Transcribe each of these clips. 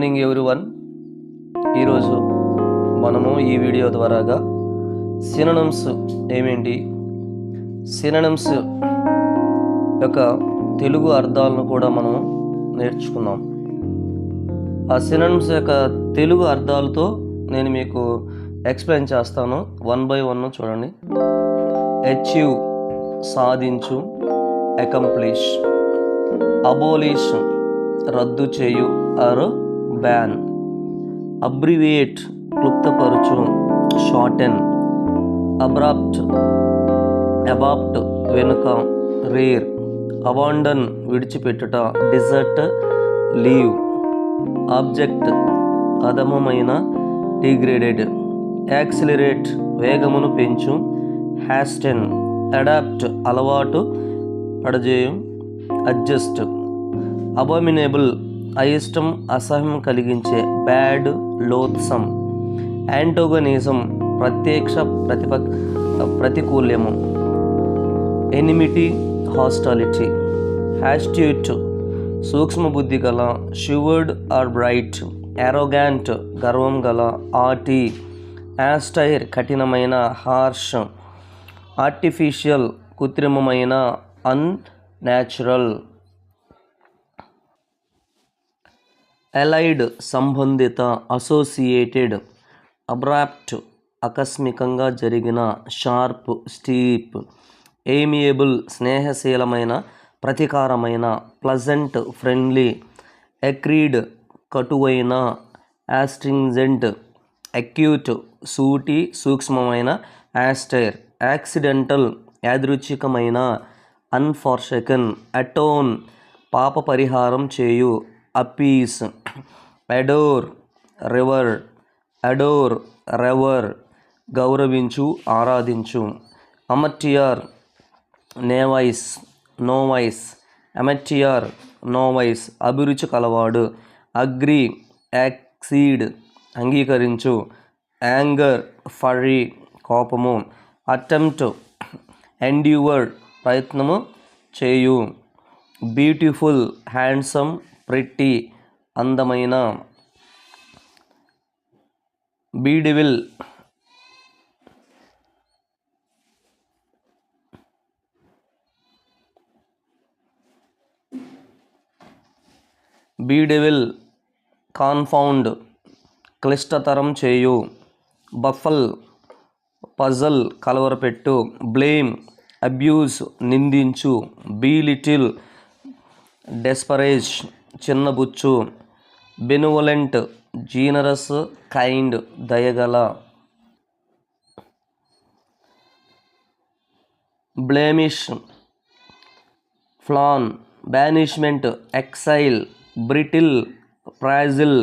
Good morning everyone ఈరోజు మనము ఈ వీడియో ద్వారాగా సిననమ్స్ ఏమేంటి? సిననమ్స్ యొక్క తెలుగు అర్థాలను కూడా మనం నేర్చుకుందాం. ఆ సిననమ్స్ యొక్క తెలుగు అర్థాలతో నేను మీకు ఎక్స్ప్లెయిన్ చేస్తాను. వన్ బై వన్ చూడండి. అచీవ్ సాధించు అకంప్లిష్ అబోలిష్ రద్దు చేయు ఆరు బ్యాన్ అబ్రివేట్ క్లుప్తపరచు షార్టెన్ అబ్రాప్ట్ అబాప్ట్ వెనుక రేర్ అవాండన్ విడిచిపెట్టుట. డిజర్ట్ లీవ్ ఆబ్జెక్ట్ అధమమైన డిగ్రేడెడ్ యాక్సిలరేట్ వేగమును పెంచు. హ్యాస్టెన్ అడాప్ట్ అలవాటు పడజేయం. అడ్జస్ట్ అబామినేబుల్ అయిష్టం అసహ్యం కలిగించే బ్యాడ్ లోత్సం యాంటోగనిజం ప్రత్యక్ష ప్రతిప ప్రతికూల్యము. ఎనిమిటీ హాస్టాలిటీ. హ్యాస్ట్యూట్ సూక్ష్మ బుద్ధి గల షువర్డ్ ఆర్ బ్రైట్ యారోగాంట్ గర్వం గల ఆర్టీ యాస్టైర్ కఠినమైన హార్ష్ ఆర్టిఫిషియల్ కృత్రిమమైన అన్ న్యాచురల్ అలైడ్ సంబంధిత అసోసియేటెడ్ అబ్రాప్ట్ ఆకస్మికంగా జరిగిన షార్ప్ స్టీప్ ఏమియబుల్ స్నేహశీలమైన ప్రతీకారమైన ప్లజెంట్ ఫ్రెండ్లీ ఎక్రీడ్ కటువైన యాస్ట్రింజెంట్ అక్యూట్ సూటి సూక్ష్మమైన యాస్టైర్ యాక్సిడెంటల్ యాదృచ్ఛికమైన అన్ఫార్షకన్ అటోన్ పాప పరిహారం చేయు appease adore revere adore revere గౌరవించు ఆరాధించు. అమర్టియర్ నేవైస్ నోవైస్ అమెటియర్ నోవైస్ అభిరుచి కలవాడు. అగ్రి యాక్సీడ్ అంగీకరించు. యాంగర్ ఫరీ కోపము. అటెంప్ట్ ఎండ్యూవర్ ప్రయత్నము చేయు. బ్యూటిఫుల్ హ్యాండ్సమ్ ప్రిట్టి అందమైన బీడివిల్ బీడెవిల్ కాన్ఫౌండ్ క్లిష్టతరం చేయు బఫల్ పజల్ కలవరపెట్టు బ్లేమ్ అబ్యూస్ నిందించు బీ లిటిల్ డెస్పరేజ్ చిన్నబుచ్చు బెనువలెంట్ జీనరస్ కైండ్ దయగల. Blemish flaw banishment exile brittle fragile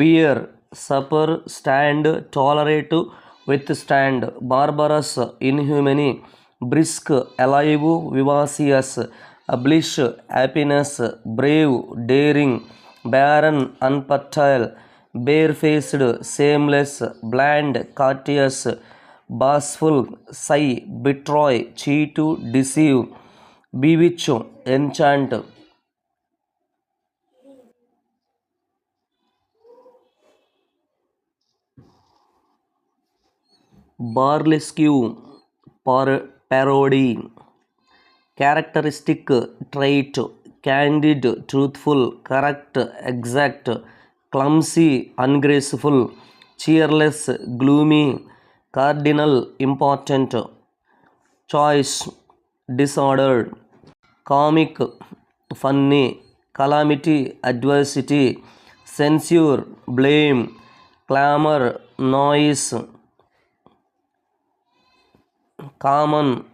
bear suffer stand tolerate withstand barbarous inhuman brisk alive vivacious ablish, happiness, brave, daring, barren, unfertile, barefaced, shameless, bland, courteous, boastful, sigh, betray, cheat, to deceive, bewitch, enchant. Barlescue, par parody characteristic, trait, candid, truthful, correct, exact, clumsy, ungraceful, cheerless, gloomy, cardinal, important, choice, disorder, comic, funny, calamity, adversity, censure, blame, clamor, noise, common,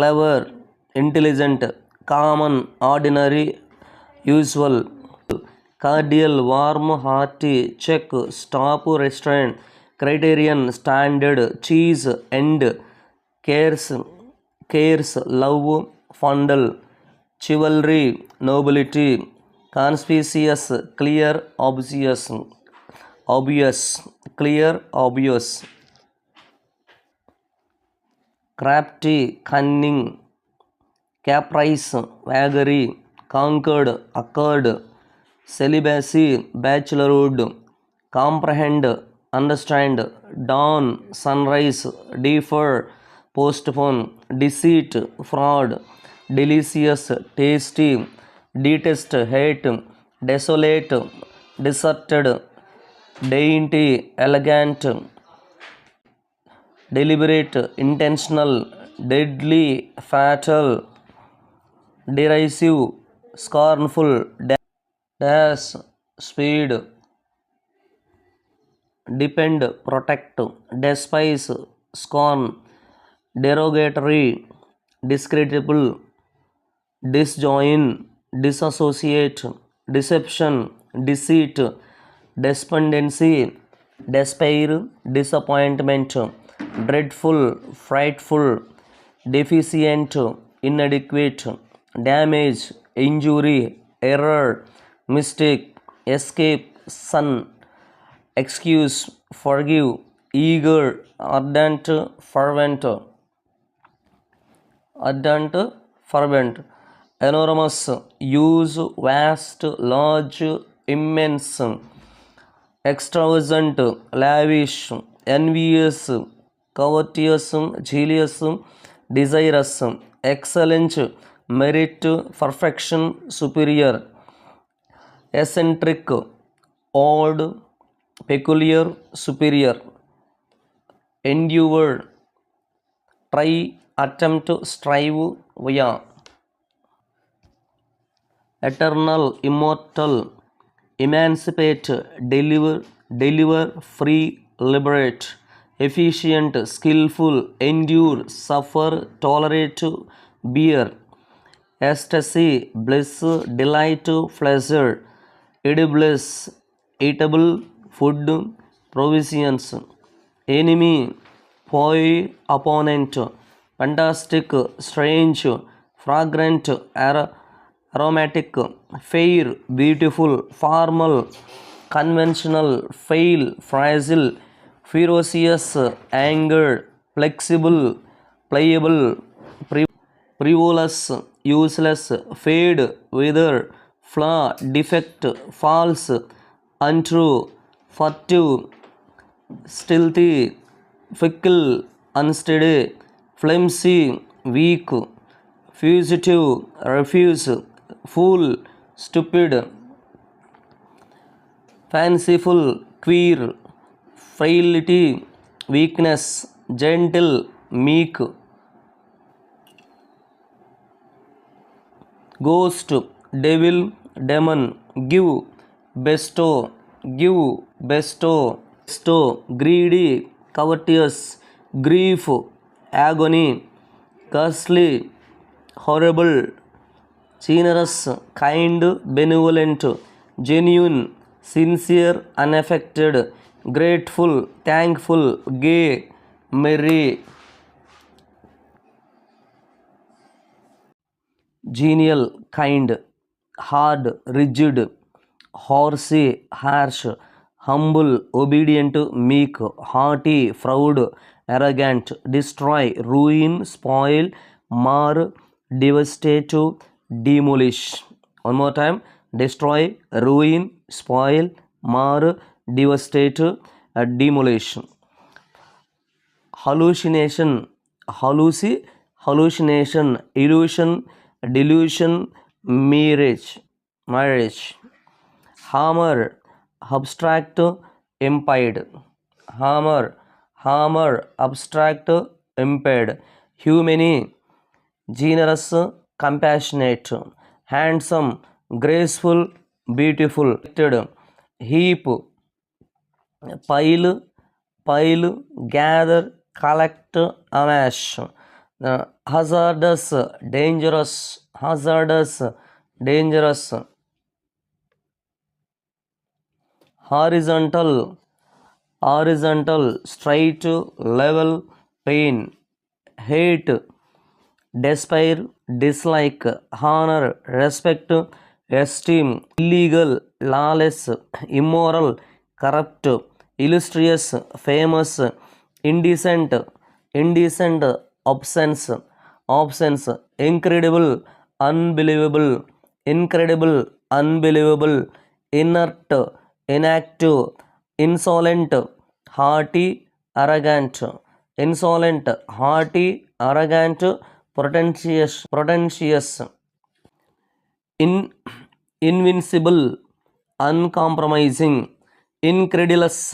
clever intelligent common ordinary usual cordial warm hearty check stop restraint criterion standard cheese end caress caress love fondle chivalry nobility conspicuous clear obvious obvious clear obvious crafty cunning caprice vagary concord accord celibacy bachelorhood comprehend understand dawn sunrise defer postpone deceit fraud delicious tasty detest hate desolate deserted dainty elegant deliberate, intentional, deadly, fatal, derisive, scornful, da- dash, speed, depend, protect, despise, scorn, derogatory, discreditable, disjoin, disassociate, deception, deceit, despondency, despair, disappointment, dreadful, frightful, deficient, inadequate, damage, injury, error, mistake, escape, son, excuse, forgive, eager, ardent, fervent, ardent, fervent, enormous, use, vast, large, immense, extravagant, lavish, envious, covetous jealous desirous excel merit perfect superior eccentric odd peculiar superior endeavour try attempt strive vie eternal immortal emancipate deliver deliver free liberate efficient, skillful, endure, suffer, tolerate, bear, ecstasy, bliss, delight, pleasure, edibles, eatable, food, provisions, enemy, foe, opponent, fantastic, strange, fragrant, ar- aromatic, fair, beautiful, formal, conventional, fail, fragile, ferocious, anger, flexible, pliable, frivolous, useless, fade, wither, flaw, defect, false, untrue, furtive, stealthy, fickle, unsteady, flimsy, weak, fugitive, refuse, fool, stupid, fanciful, queer, frailty, weakness, gentle, meek, ghost, devil, demon, give, bestow, give, bestow, bestow, greedy, covetous, grief, agony, ghastly, horrible, generous, kind, benevolent, genuine, sincere, unaffected, grateful, thankful, gay, merry. Genial, kind, hard, rigid, horsey, harsh, humble, obedient, meek, hearty, proud, arrogant, destroy, ruin, spoil, mar, devastate, demolish. One more time destroy, ruin, spoil, mar devastate, uh, demolish hallucination halluci hallucination illusion delusion marriage marriage. Hammer abstract impaired. Hammer hammer abstract impaired. Humane generous compassionate. Handsome graceful beautiful. Heap pile pile gather collect amass hazardous dangerous hazardous dangerous horizontal horizontal straight level pain hate despair dislike honour respect esteem illegal lawless immoral corrupt illustrious famous indecent indecent absence absence incredible unbelievable incredible unbelievable inert, inactive, insolent, haughty, arrogant, insolent, haughty, arrogant, pretentious, pretentious, in, invincible, uncompromising, incredulous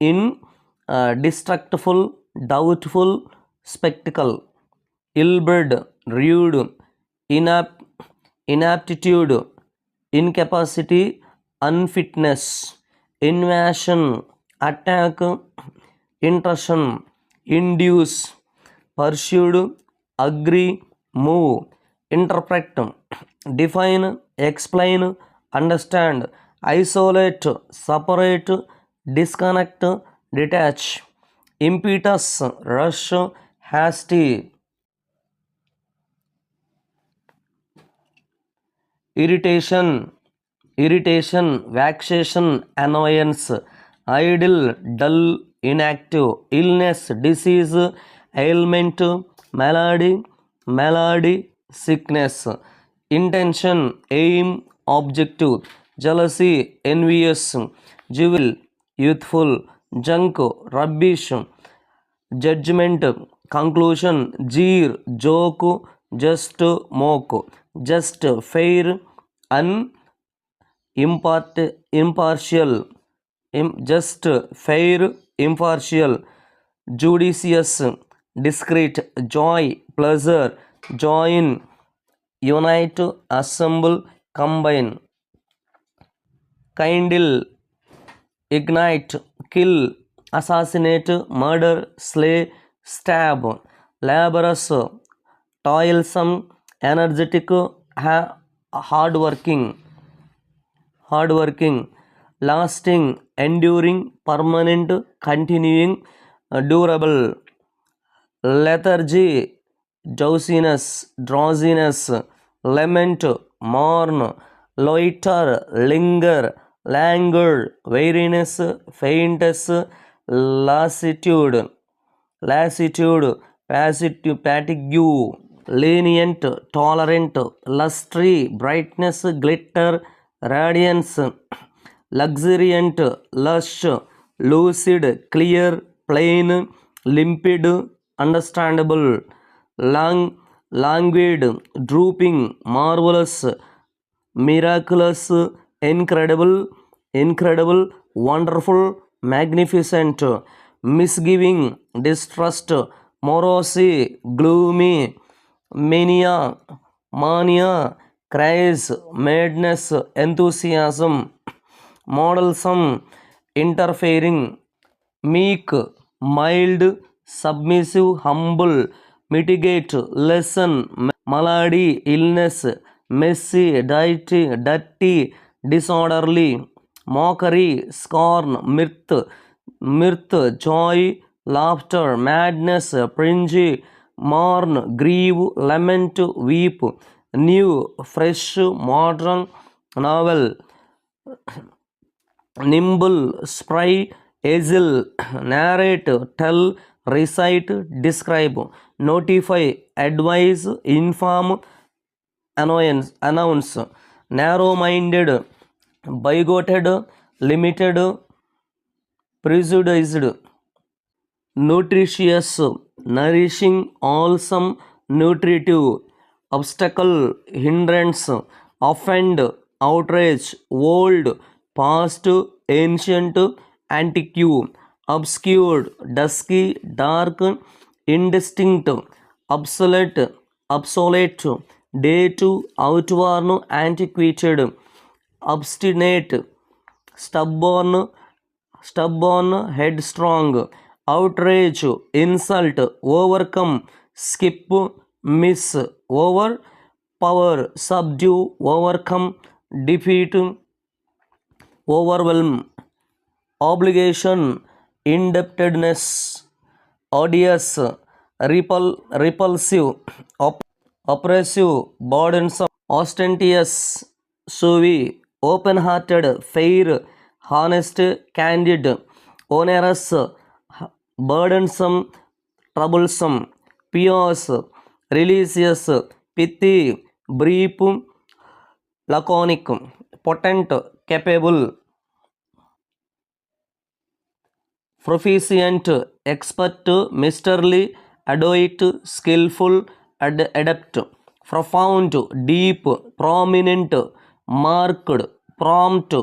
in distrustful doubtful sceptical ill bred rude inapt inaptitude incapacity unfitness invasion attack intrusion induce persuade agree move interpret define explain understand isolate, separate, disconnect, detach, impetus, rush, hasty, irritation, irritation, vexation, annoyance, idle, dull, inactive, illness, disease, ailment, malady, malady, sickness, intention, aim, objective, jealousy, envious, jewel, youthful, junk, rubbish, judgment, conclusion, jeer, joke, just, mock, just, fair, un, impart, impartial, im- just, fair, impartial, judicious, discreet, joy, pleasure, join, unite, assemble, combine, kindle, ignite, kill, assassinate, murder, slay, stab, laborious, toilsome, energetic, ha- hardworking, hardworking, lasting, enduring, permanent, continuing, durable, lethargy, drowsiness, drowsiness, lament, mourn, loiter, linger, languor weariness faintness lassitude lassitude ప్యాసిట్యూ fatigue lenient tolerant lustre brightness glitter radiance luxuriant lush lucid clear plain limpid understandable long languid drooping marvellous miraculous incredible, incredible, wonderful, magnificent, misgiving, distrust, morosity, gloomy, mania, mania, craze, madness, enthusiasm, modelsome, interfering, meek, mild, submissive, humble, mitigate, lessen, malady, illness, messy, dirty, dirty, disorderly, mockery, scorn, mirth, mirth, joy, laughter, madness, cringe, mourn, grieve, lament, weep, new, fresh, modern, novel, nimble, spry, agile, narrate, tell, recite, describe, notify, advise, inform, annoyance, announce, narrow-minded, bigoted limited prejudiced nutritious nourishing wholesome nutritive obstacle hindrance offend outrage old past ancient antique obscured dusky dark indistinct obsolete obsolete day to outworn antiquated obstinate, stubborn, stubborn, headstrong, outrage, insult, overcome, skip, miss, overpower, subdue, overcome, defeat, overwhelm, obligation, indebtedness, odious, repul- repulsive, op- oppressive, burdensome, ostentatious, showy, open hearted fair honest candid onerous burdensome troublesome pious religious pithy brief laconic potent capable proficient expert misterly adroit skillful ad adept profound deep prominent marked prompt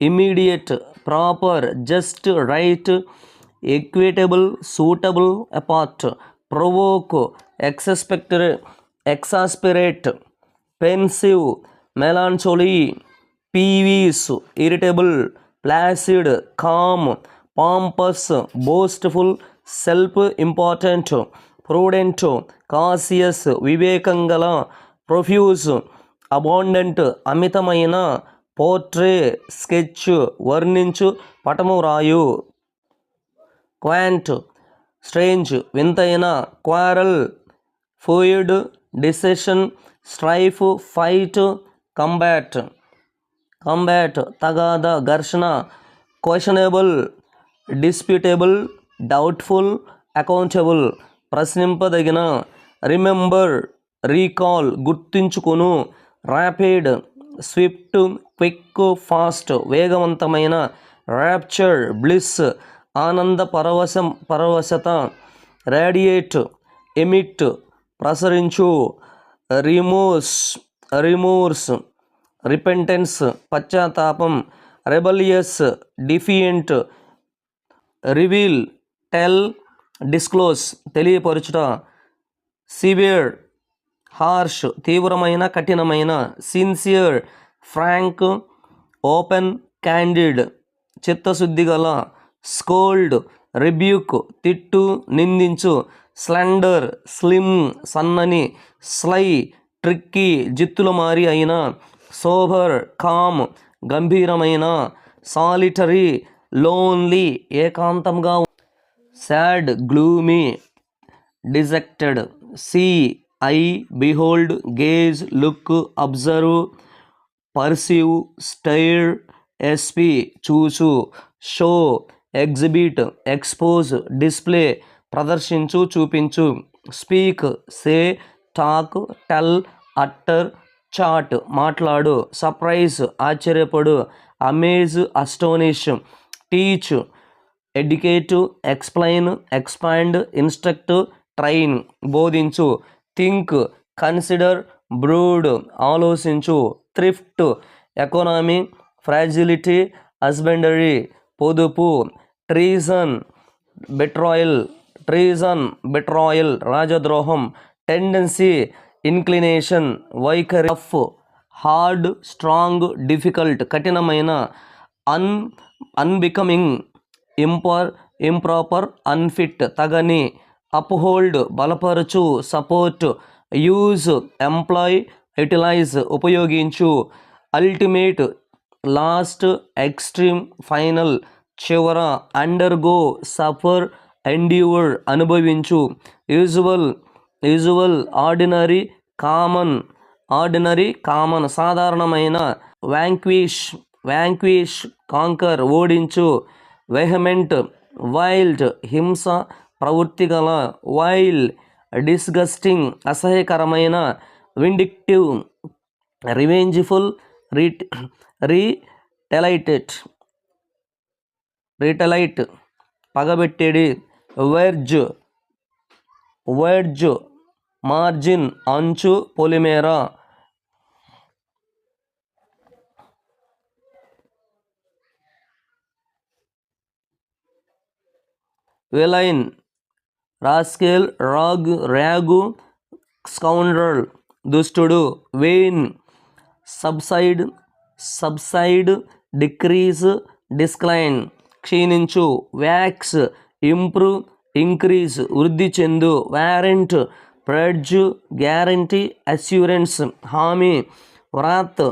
immediate proper just right equitable suitable apart provoke exasperate exasperate pensive melancholy peevish irritable placid calm pompous boastful self important prudent cautious వివేకంగల profuse abundant అమితమైన portray sketch వర్ణించు పటము రాయు quaint strange వింతైన quarrel feud dissension strife fight combat combat తగాద ఘర్షణ questionable disputable doubtful accountable ప్రశ్నింపదగిన. Remember recall గుర్తించుకును. Rapid swift quick fast వేగవంతమైన rapture bliss ఆనంద పరవశం పరవశత radiate emit ప్రసరించు remorse remorse repentance పశ్చాత్తాపం rebellious defiant reveal tell disclose తెలియపరచుట severe harsh తీవ్రమైన కఠినమైన సిన్సియర్ ఫ్రాంక్ ఓపెన్ క్యాండిడ్ చిత్తశుద్ధి గల స్కోల్డ్ రిబ్యూక్ తిట్టు నిందించు స్లెండర్ స్లిమ్ సన్నని స్లై ట్రిక్కీ జిత్తుల మారి అయిన సోబర్ కామ్ గంభీరమైన సాలిటరీ లోన్లీ ఏకాంతంగా sad gloomy dejected see I behold gaze look observe perceive stare espy చూచు షో ఎగ్జిబిట్ ఎక్స్పోజ్ డిస్ప్లే ప్రదర్శించు చూపించు speak say talk tell utter chat మాట్లాడు surprise ఆశ్చర్యపడు amaze astonish teach educate explain expand instruct train బోధించు think consider brood ఆలోచించు thrift economy ఫ్రాజిలిటీ husbandry పొదుపు treason betrayal treason betrayal రాజద్రోహం tendency inclination వైఖరి of hard strong difficult కఠినమైన అన్ unbecoming ఇంపర్ improper unfit తగని uphold బలపరచు support use employ utilize ఉపయోగించు ultimate last extreme final చివర అండర్గో సఫర్ ఎండ్యూర్ అనుభవించు usual usual ordinary common ordinary common సాధారణమైన vanquish వ్యాంక్విష్ canker ఓడించు వెహమెంట్ wild హింస ప్రవృత్తి గల వైల్ డిస్గస్టింగ్ అసహ్యకరమైన విండిక్టివ్ రివెంజ్ఫుల్ రీట్ రీటెలైటెడ్ రీటెలైట్ పగబెట్టేడి వెర్జ్ వెర్జ్ మార్జిన్ అంచు Polimera villain rascal rogue rogue scoundrel దుష్టుడు wane subside subside decrease decline క్షీణించు wax improve increase వృద్ధి చెందు వారెంట్ ప్రెడ్జ్ గ్యారంటీ అస్యూరెన్స్ హామీ వ్రాత్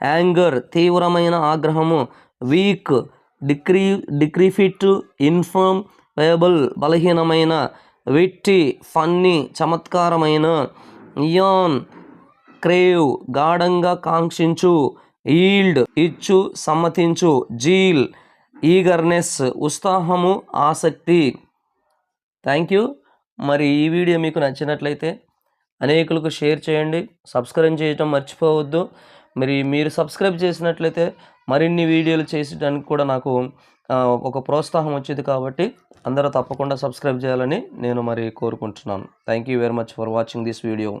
యాంగర్ తీవ్రమైన ఆగ్రహము వీక్ డిక్రీ డిక్రిఫిట్ ఇన్ఫర్మ్ వేబుల్ బలహీనమైన విట్టి ఫన్నీ చమత్కారమైన ఇయాన్ క్రేవ్ గాఢంగా కాంక్షించు ఈల్డ్ ఇచ్చు సమ్మతించు జీల్ ఈగర్నెస్ ఉత్సాహము ఆసక్తి. Thank you. మరి ఈ వీడియో మీకు నచ్చినట్లయితే అనేకులకు షేర్ చేయండి. సబ్స్క్రైబ్ చేయటం మర్చిపోవద్దు. మరి మీరు సబ్స్క్రైబ్ చేసినట్లయితే మరిన్ని వీడియోలు చేసడానికి కూడా నాకు ఒక ప్రోత్సాహం వచ్చేది కాబట్టి అందరూ తప్పకుండా సబ్స్క్రైబ్ చేయాలని నేను మరి కోరుకుంటున్నాను. Thank you very much for watching this video